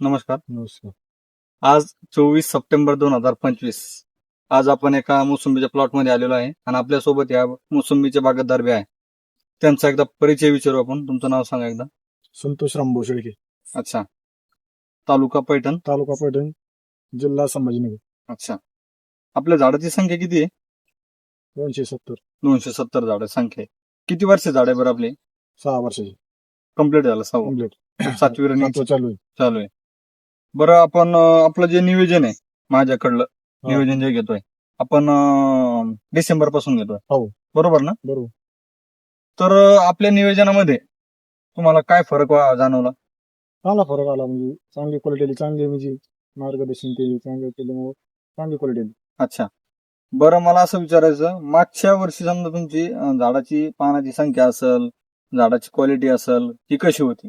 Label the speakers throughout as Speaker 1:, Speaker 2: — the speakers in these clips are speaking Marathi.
Speaker 1: नमस्कार.
Speaker 2: नमस्कार.
Speaker 1: आज चोवीस सप्टेंबर दोन हजार पंचवीस. आज आपण एका मोसंबीच्या प्लॉटमध्ये आलेलो आहे आणि आपल्यासोबत या मोसंबीचे बागतदार बी आहे. त्यांचा एकदा परिचय विचारू आपण. तुमचं नाव सांगा एकदा.
Speaker 2: संतोष रामभाऊ शेळके.
Speaker 1: अच्छा. तालुका पैठण.
Speaker 2: तालुका पैठण जिल्हा संभाजीनगर.
Speaker 1: अच्छा. आपल्या झाडाची संख्या किती आहे?
Speaker 2: दोनशे सत्तर.
Speaker 1: दोनशे सत्तर झाड संख्या आहे. किती वर्ष झाड आहे बरं आपले?
Speaker 2: सहा वर्षाची.
Speaker 1: कंप्लीट झालं सहा
Speaker 2: कंप्लीट
Speaker 1: सातवी रनिंग
Speaker 2: चालू आहे.
Speaker 1: चालू आहे. बरं आपण अं, आपलं जे नियोजन आहे माझ्याकडलं. नियोजन जे घेतोय आपण डिसेंबरपासून घेतोय.
Speaker 2: हो.
Speaker 1: बरोबर ना?
Speaker 2: बरोबर.
Speaker 1: तर अं, आपल्या नियोजनामध्ये तुम्हाला काय फरक वा- जाणवला?
Speaker 2: चांगला फरक आला म्हणजे चांगली क्वालिटी आली चांगली म्हणजे मार्गदर्शन केली चांगलं केल्यामुळे चांगली क्वालिटी आली
Speaker 1: अच्छा. बरं मला असं विचारायचं मागच्या वर्षी समजा तुमची अं, झाडाची पानाची संख्या असेल झाडाची क्वालिटी असेल ती कशी होती?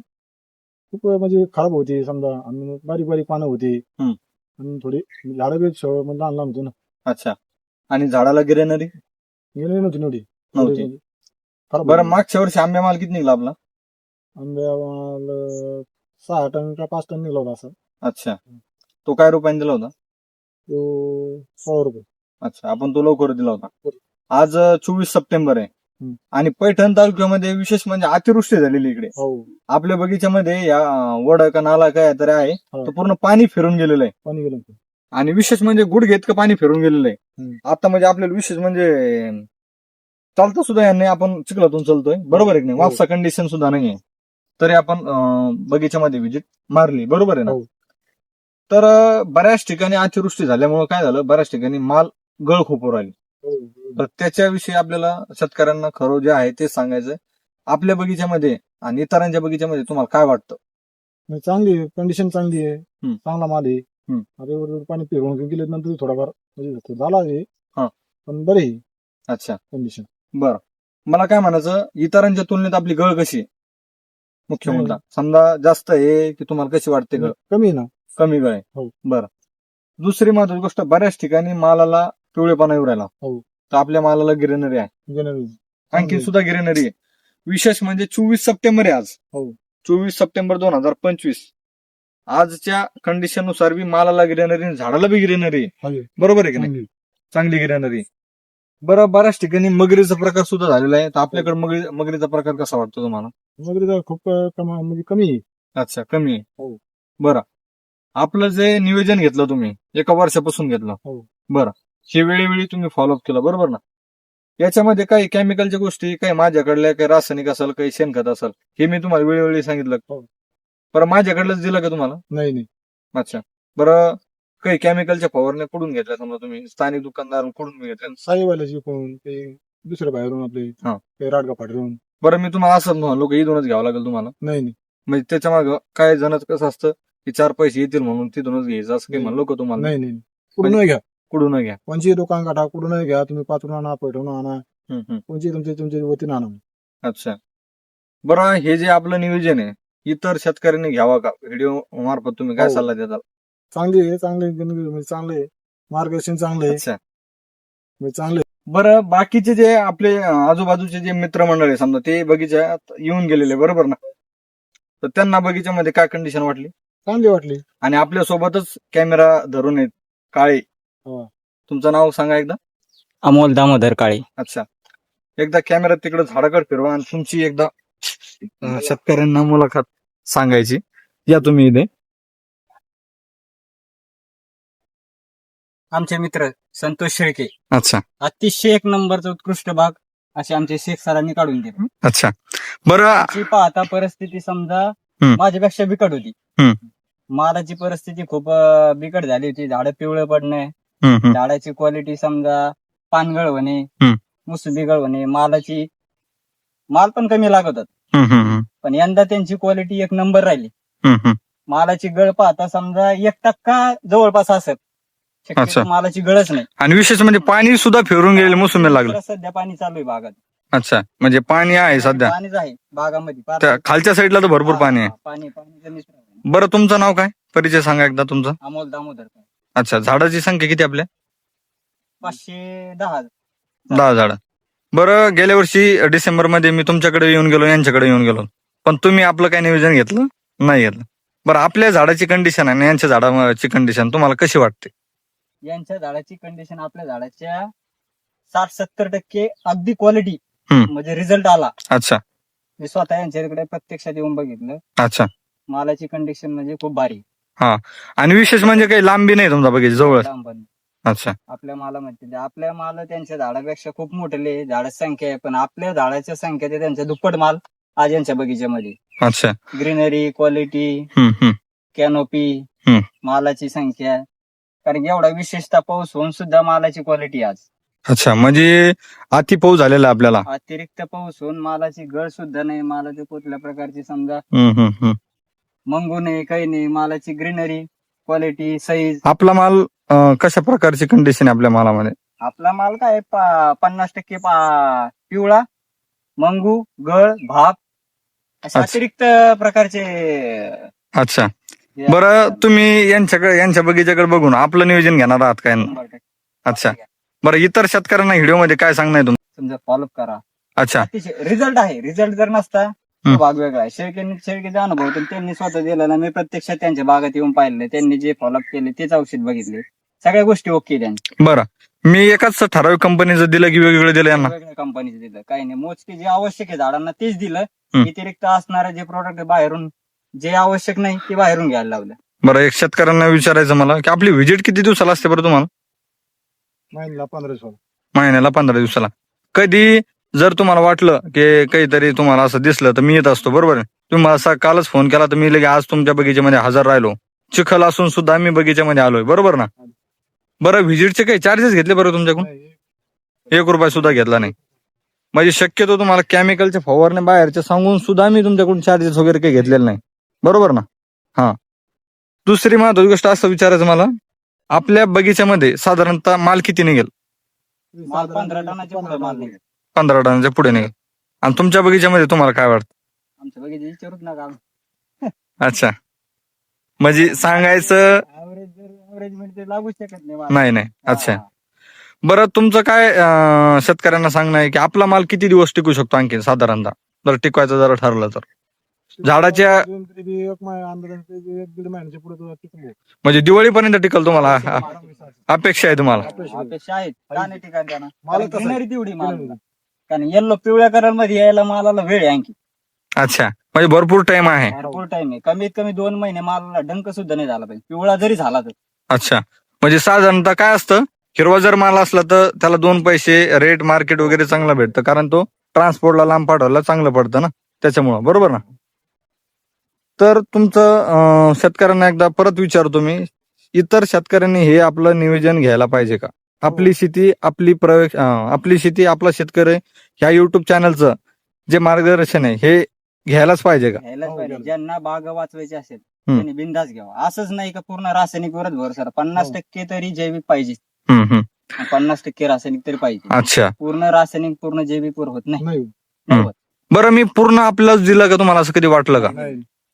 Speaker 2: खूप म्हणजे खराब होती. समजा आणि बारीक बारीक पानं होती.
Speaker 1: हम्म.
Speaker 2: आणि थोडी झाडं बी लहान लहान होती ना
Speaker 1: अच्छा. आणि झाडाला गिरेनरी?
Speaker 2: गेली नव्हती नव्हती.
Speaker 1: नव्हती.
Speaker 2: म्हणजे खराब
Speaker 1: बरं
Speaker 2: होती.
Speaker 1: मागच्या वर्षी आंब्या माल किती निघला आपला?
Speaker 2: आंब्या माल सहा टन का पाच टन निघला होता असं.
Speaker 1: अच्छा. तो काय रुपयाने दिला होता?
Speaker 2: तो सोळा रुपये.
Speaker 1: अच्छा. आपण तो लवकर दिला होता. आज चोवीस सप्टेंबर आहे. आणि पैठण तालुक्यामध्ये विशेष म्हणजे अतिवृष्टी झालेली इकडे
Speaker 2: हो
Speaker 1: आपल्या बगीच्यामध्ये या वड का नाला काय तरी आहे
Speaker 2: हो.
Speaker 1: तो पूर्ण पाणी फिरून गेलेलं आहे
Speaker 2: पाणी गेलं होतं.
Speaker 1: आणि विशेष म्हणजे गुडघे इतकं पाणी फिरून गेलेलं आहे
Speaker 2: हम्म.
Speaker 1: आता म्हणजे आपल्याला विशेष म्हणजे चालतं सुद्धा यांनी आपण चिखलातून चालतोय बरोबर आहे की नाही
Speaker 2: हो.
Speaker 1: वापसा कंडिशन सुद्धा नाहीये तरी आपण अं, बगीच्यामध्ये व्हिजिट मारली बरोबर आहे ना
Speaker 2: हो.
Speaker 1: तर अं, बऱ्याच ठिकाणी अतिवृष्टी झाल्यामुळे काय झालं बऱ्याच ठिकाणी माल गळ खूप राहिली. तर त्याच्याविषयी आपल्याला शेतकऱ्यांना खरं जे आहे ते सांगायचं आपल्या बगीच्यामध्ये आणि इतरांच्या बगीच्यामध्ये तुम्हाला काय वाटतं?
Speaker 2: नाही, चांगली कंडिशन चांगली आहे.
Speaker 1: हम्म.
Speaker 2: चांगला माल आहे.
Speaker 1: हम्म.
Speaker 2: आता एवढं पाणी पिरवून गेले नंतर थोडाफार म्हणजे झाला आहे.
Speaker 1: हा.
Speaker 2: पण बरी आहे.
Speaker 1: अच्छा.
Speaker 2: कंडिशन
Speaker 1: बरं. मला काय म्हणायचं इतरांच्या तुलनेत आपली गळ कशी आहे? मुख्य
Speaker 2: हम्म.
Speaker 1: मुद्दा. समजा जास्त आहे की तुम्हाला कशी वाटते गळ?
Speaker 2: कमी आहे ना.
Speaker 1: कमी गळ आहे.
Speaker 2: हो.
Speaker 1: बरं. दुसरी महत्वाची गोष्ट बऱ्याच ठिकाणी मालाला पिवळेपणा येऊ राहिला.
Speaker 2: हो.
Speaker 1: तर आपल्या मालाला गिरेनरी आहे. आणखी. सुद्धा गिरेनरी आहे. विशेष म्हणजे चोवीस सप्टेंबर आहे आज.
Speaker 2: हो.
Speaker 1: चोवीस सप्टेंबर दोन हजार पंचवीस. आजच्या कंडिशननुसार बी मालाला गिरेनरी आणि झाडाला बी गिरेनरी आहे. बरोबर आहे की नाही?
Speaker 2: चांगली.
Speaker 1: गिरेनरी बरं बऱ्याच ठिकाणी मगरीचा प्रकार सुद्धा झालेला आहे. तर आपल्याकडे मगरी मगरीचा प्रकार कसा वाटतो तुम्हाला?
Speaker 2: वगैरे खूप अं, कमा म्हणजे कमी आहे.
Speaker 1: अच्छा कमी आहे.
Speaker 2: हो.
Speaker 1: बरं. आपलं जे नियोजन घेतलं तुम्ही एका वर्षापासून घेतलं.
Speaker 2: हो.
Speaker 1: बरं. हे वेळोवेळी तुम्ही फॉलोअप केलं बरोबर ना? याच्यामध्ये काही केमिकलच्या गोष्टी काही माझ्याकडल्या काही रासायनिक असेल काही शेणखत असेल हे मी तुम्हाला वेळोवेळी सांगितलं.
Speaker 2: हो.
Speaker 1: बरं माझ्याकडलंच दिलं का तुम्हाला?
Speaker 2: नाही नाही.
Speaker 1: अच्छा. बरं काही केमिकलच्या फवारण्या कुठून घेतल्या? समजा तुम्ही स्थानिक दुकानदारांकडून घेतल्या?
Speaker 2: साईवाल्याची कोण? ते दुसऱ्या बाहेरून आपले
Speaker 1: हा.
Speaker 2: ते राडगा फाटरून
Speaker 1: बरं मी तुम्हाला असं म्हणलो की इथूनच घ्यावं लागेल तुम्हाला.
Speaker 2: नाही नाही.
Speaker 1: म्हणजे त्याच्या मागं काय जणच कसं असतं की चार पैसे येतील म्हणून तिथूनच घ्यायचं असं काही. म्हणलो का तुम्हाला?
Speaker 2: नाही नाही कुठून घ्या.
Speaker 1: कुठून घ्या.
Speaker 2: कोणची दुकान काढा कुठून घ्या. तुम्ही पाठवून आणा पैठवून आणा.
Speaker 1: हम्म, हम्म.
Speaker 2: कोणची तुमच्या तुमच्या वतीनं आणा
Speaker 1: अच्छा. बरं हे जे आपलं नियोजन आहे इतर शेतकऱ्यांनी घ्यावा का? व्हिडिओ मार्फत तुम्ही काय
Speaker 2: हो.
Speaker 1: सल्ला देताल?
Speaker 2: चांगली आहे चांगली आहे, म्हणजे चांगलं आहे. मार्गदर्शन चांगलं आहे.
Speaker 1: अच्छा.
Speaker 2: म्हणजे चांगलं.
Speaker 1: बरं बाकीचे जे आपले अं, आजूबाजूचे जे मित्रमंडळ आहे समजा ते बगीच्यात येऊन गेलेले बरोबर ना? तर त्यांना बगीच्यामध्ये काय कंडिशन वाटली?
Speaker 2: चांगली वाटली.
Speaker 1: आणि आपल्या सोबतच कॅमेरा धरून आहेत काळे. तुमचं नाव सांगा एकदा.
Speaker 3: अमोल दामोदर काळे.
Speaker 1: अच्छा. एकदा कॅमेरा तिकडे झाडाकडे फिरवा आणि तुमची एकदा अं, शेतकऱ्यांना मुलाखत सांगायची. या तुम्ही इथे.
Speaker 3: आमचे मित्र संतोष शेळके.
Speaker 1: अच्छा.
Speaker 3: अतिशय एक नंबरचा उत्कृष्ट भाग असे आमचे शेख सरांनी काढून दिले.
Speaker 1: अच्छा. बरं.
Speaker 3: पाहता परिस्थिती समजा
Speaker 1: हम्म.
Speaker 3: माझ्यापेक्षा बिकट होती.
Speaker 1: हम्म.
Speaker 3: मालाची परिस्थिती खूप अं, बिकट झाली होती. झाडं पिवळं पडणे
Speaker 1: हम्म, हम्म.
Speaker 3: झाडाची क्वालिटी समजा पानगळ होणे
Speaker 1: हम्म.
Speaker 3: मुसबिगळ होणे मालाची माल पण कमी लागत होत.
Speaker 1: हम्म, हम्म,
Speaker 3: पण यंदा त्यांची क्वालिटी एक नंबर राहिली.
Speaker 1: हम्म, हम्म.
Speaker 3: मालाची गळ पाहता समजा एक टक्का जवळपास असत
Speaker 1: अच्छा.
Speaker 3: शक्यतो मालाची गळच नाही.
Speaker 1: आणि विशेष म्हणजे पाणी सुद्धा फिरून गेलेलं मोसमी लागलं.
Speaker 3: सध्या पाणी चालू आहे बागात
Speaker 1: अच्छा म्हणजे पाणी आहे सध्या.
Speaker 3: पाणीच आहे फार
Speaker 1: त्या खालच्या साईडला तर भरपूर पाणी आहे.
Speaker 3: हा, पाणी पाणी राहिलं.
Speaker 1: बरं तुमचं नाव काय? परिचय सांगा एकदा तुमचा.
Speaker 3: अमोल दामोदर.
Speaker 1: अच्छा झाडाची संख्या किती आपल्या?
Speaker 3: पाचशे दहा
Speaker 1: दहा झाडं. बरं गेल्या वर्षी डिसेंबरमध्ये मी तुमच्याकडे येऊन गेलो यांच्याकडे येऊन गेलो. पण तुम्ही आपलं काय नियोजन घेतलं? नाही घेतलं. बरं आपल्या झाडाची कंडिशन आणि यांच्या झाडाची कंडिशन तुम्हाला कशी वाटते?
Speaker 3: यांच्या झाडाची कंडिशन आपल्या झाडाच्या साठ सत्तर टक्के अगदी क्वालिटी
Speaker 1: हम्म.
Speaker 3: म्हणजे रिझल्ट आला.
Speaker 1: अच्छा.
Speaker 3: मी स्वतः यांच्याकडे प्रत्यक्षात येऊन बघितलं.
Speaker 1: अच्छा.
Speaker 3: मालाची कंडिशन म्हणजे खूप भारी.
Speaker 1: आणि विशेष म्हणजे काही लांबी नाही तुमचा बगीचा जवळ
Speaker 3: लांब.
Speaker 1: अच्छा.
Speaker 3: आपल्या मालामध्ये ते आपल्या माल त्यांच्या झाडापेक्षा खूप मोठे झाडाची संख्या आहे पण आपल्या झाडाच्या संख्या ते त्यांच्या दुप्पट माल आज यांच्या बगीच्यामध्ये.
Speaker 1: अच्छा.
Speaker 3: ग्रीनरी क्वालिटी
Speaker 1: हम्म हम्म.
Speaker 3: कॅनोपी
Speaker 1: हम्म.
Speaker 3: मालाची संख्या. कारण की एवढा विशेषतः पाऊस होऊन सुद्धा मालाची क्वालिटी आज.
Speaker 1: अच्छा म्हणजे अति पाऊस झालेला आहे आपल्याला.
Speaker 3: अतिरिक्त पाऊस होऊन मालाची गळ सुद्धा नाही मालाची कुठल्या प्रकारची समजा
Speaker 1: हम्म हम्म हम्म.
Speaker 3: मंगू नाही काही नाही मालाची ग्रीनरी क्वालिटी साईज
Speaker 1: आपला माल अं, कशा प्रकारची कंडिशन आहे आपल्या मालामध्ये?
Speaker 3: आपला माल काय पा- पन्नास टक्के पा- पिवळा मंगू गळ भाप
Speaker 1: अच्छा.
Speaker 3: अतिरिक्त प्रकारचे
Speaker 1: अच्छा. बरं तुम्ही यांच्याकडे यांच्या बगीच्याकडे बघून आपलं नियोजन घेणार आहात काय?
Speaker 3: शंभर टक्के.
Speaker 1: अच्छा. बरं इतर शेतकऱ्यांना व्हिडिओमध्ये काय सांगणार तुमचं
Speaker 3: समजा फॉलोअप करा.
Speaker 1: अच्छा.
Speaker 3: अतिशय रिझल्ट आहे. रिझल्ट जर नसता तो भाग वेगळा आहे. शेळके शेळकेचा अनुभव तर त्यांनी स्वतः दिलेला मी प्रत्यक्षात त्यांच्या बागात येऊन पाहिले त्यांनी जे फॉलोअप केले तेच औषध बघितले. सगळ्या गोष्टी ओके त्यांनी.
Speaker 1: बरं. मी एकाच ठराविक कंपनीचं दिलं की वेगवेगळं दिलं यांना?
Speaker 3: वेगळ्या कंपनीचं दिलं. काही नाही. मोजके जे आवश्यक आहे झाडांना तेच दिलं. व्यतिरिक्त असणारे जे प्रोडक्ट बाहेरून जे आवश्यक नाही ते बाहेरून घ्यायला लावलं.
Speaker 1: बरं एक शेतकऱ्यांना विचारायचं मला. की आपली व्हिजिट किती दिवसाला असते बरं तुम्हाला?
Speaker 2: महिन्याला पंधरा दिवस
Speaker 1: महिन्याला पंधरा दिवसाला. कधी जर तुम्हाला वाटलं की काहीतरी तुम्हाला असं दिसलं तर मी येत असतो बरोबर तुम्ही मला असा कालच फोन केला तर मी लगे आज तुमच्या बगीच्यामध्ये हजर राहिलो. चिखल असून सुद्धा मी बगीच्यामध्ये आलोय बरोबर ना? बरं व्हिजिटचे काही चार्जेस घेतले बरं तुमच्याकडून? एक रुपया सुद्धा घेतला नाही. म्हणजे शक्यतो तुम्हाला केमिकलच्या फवारणे बाहेरच्या सांगून सुद्धा मी तुमच्याकडून चार्जेस वगैरे काही घेतलेले नाही. बरोबर ना? हा. दुसरी महत्वाची गोष्ट असं विचारायचं मला आपल्या बगीच्यामध्ये साधारणतः माल किती निघेल?
Speaker 3: माल पंधरा टनाच्या पुढे निघेल.
Speaker 1: आणि तुमच्या बगीच्यामध्ये तुम्हाला काय वाटतं?
Speaker 3: आमच्या बघितलं विचारूच नका
Speaker 1: अच्छा. म्हणजे सांगायचं
Speaker 3: ऍव्हरेज ऍव्हरेज म्हणजे ते लागूच शकत नाही माल.
Speaker 1: नाही नाही. अच्छा.
Speaker 3: हा.
Speaker 1: बरं तुमचं काय अं, शेतकऱ्यांना सांगणं आहे की आपला माल किती दिवस टिकू शकतो आणखी साधारणतः? जर टिकवायचं जर ठरलं तर. झाडाच्या-
Speaker 2: दोन तरी बी एक महिना अंदाजाने तरी बी एक दीड महिन्याच्या पुढे तो टिकून
Speaker 1: म्हणजे दिवाळीपर्यंत टिकल तुम्हाला?
Speaker 2: अपेक्षा
Speaker 1: आहे. तुम्हाला.
Speaker 3: अपेक्षा आहेत का नाही ठिकाण त्यांना.
Speaker 2: मालच तसा आहे.
Speaker 3: ग्रीनरी तेवढी माल. कारण येल्लो पिवळ्या कलरमध्ये यायला मालाला वेळ आहे आणखी.
Speaker 1: अच्छा. म्हणजे भरपूर टाइम आहे.
Speaker 3: भरपूर टाइम आहे. कमीत कमी दोन महिने मालाला डंक सुद्धा नाही झाला पाहिजे. पिवळा जरी झाला तर.
Speaker 1: अच्छा. म्हणजे साधारणतः काय असतं? हिरवा जर माल असला तर त्याला दोन पैसे रेट मार्केट वगैरे चांगला भेटतं. कारण तो ट्रान्सपोर्टला लांब पाठवायला चांगलं पडतं ना. त्याच्यामुळं. बरोबर ना? तर तुमचं अं, शेतकऱ्यांना एकदा परत विचारतो मी. इतर शेतकऱ्यांनी हे आपलं नियोजन घ्यायला पाहिजे का? आपली शेती आपली प्रवेश आपली शेती आपला शेतकरी ह्या युट्यूब चॅनलचं जे मार्गदर्शन आहे हे घ्यायलाच पाहिजे का?
Speaker 3: घ्यायलाच
Speaker 2: हो,
Speaker 3: पाहिजे. ज्यांना बाग वाचवायची असेल. त्यांनी बिंदास घ्यावा. असंच नाही का पूर्ण रासायनिक वरच भरोसा पन्नास
Speaker 2: हो.
Speaker 3: टक्के तरी जैविक पाहिजे. पन्नास टक्के रासायनिक तरी पाहिजे.
Speaker 1: अच्छा.
Speaker 3: पूर्ण रासायनिक पूर्ण जैविक वर होत नाही.
Speaker 1: बरं मी पूर्ण आपलंच दिलं का तुम्हाला असं कधी वाटलं का?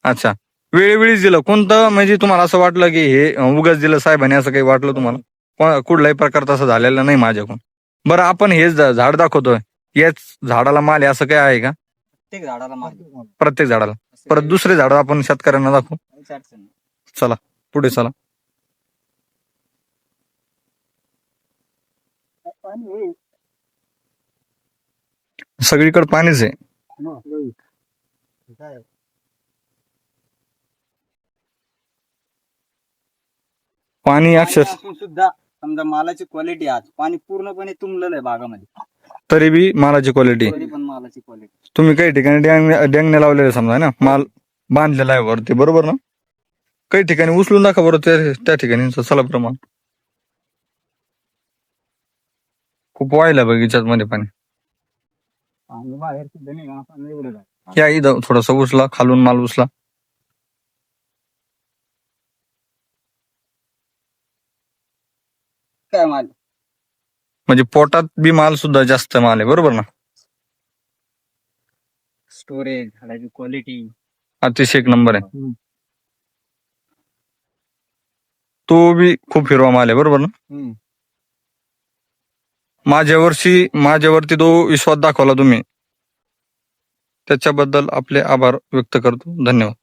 Speaker 1: अच्छा. वेळोवेळीच दिलं. कोणतं म्हणजे तुम्हाला असं वाटलं की हे उगाच दिलं साहेबांनी असं काही वाटलं तुम्हाला? कुठलाही प्रकार तसा झालेला नाही माझ्याकडून. बरं आपण हे झा- झाड दाखवतोय. याच झाडाला माल आहे असं काय आहे का?
Speaker 3: प्रत्येक झाडाला माल
Speaker 1: प्रत्येक झाडाला. परत दुसरे झाड आपण शेतकऱ्यांना दाखवू. चला पुढे चला. सगळीकडे पाणीच आहे. पाणी अक्षर
Speaker 3: असून सुद्धा समजा मालाची क्वालिटी आज पाणी पूर्णपणे तुंबलेलं आहे बागामध्ये.
Speaker 1: तरी बी मालाची क्वालिटी
Speaker 3: तरी पण मालाची क्वालिटी
Speaker 1: तुम्ही काही ठिकाणी डँग डँगने लावलेले समजा ना? माल बांधलेला आहे वरती बरोबर ना? काही ठिकाणी उचलून दाखवा बरं त्या त्या ठिकाणी चला प्रमाण खूप वाहिलं बगीच्यात मध्ये पाणी.
Speaker 3: बाहेर सुद्धा एवढं.
Speaker 1: या इथं थोडासा उचला खालून माल उचला.
Speaker 3: काय माल?
Speaker 1: म्हणजे पोटात बी माल सुद्धा जास्त माल आहे बरोबर ना?
Speaker 3: स्टोरेज झाडाची क्वालिटी
Speaker 1: अतिशय एक नंबर आहे. तो बी खूप हिरवा माल आहे बरोबर ना? माझ्या वर्षी माझ्यावरती तो विश्वास दाखवला तुम्ही. त्याच्याबद्दल आपले आभार व्यक्त करतो. धन्यवाद.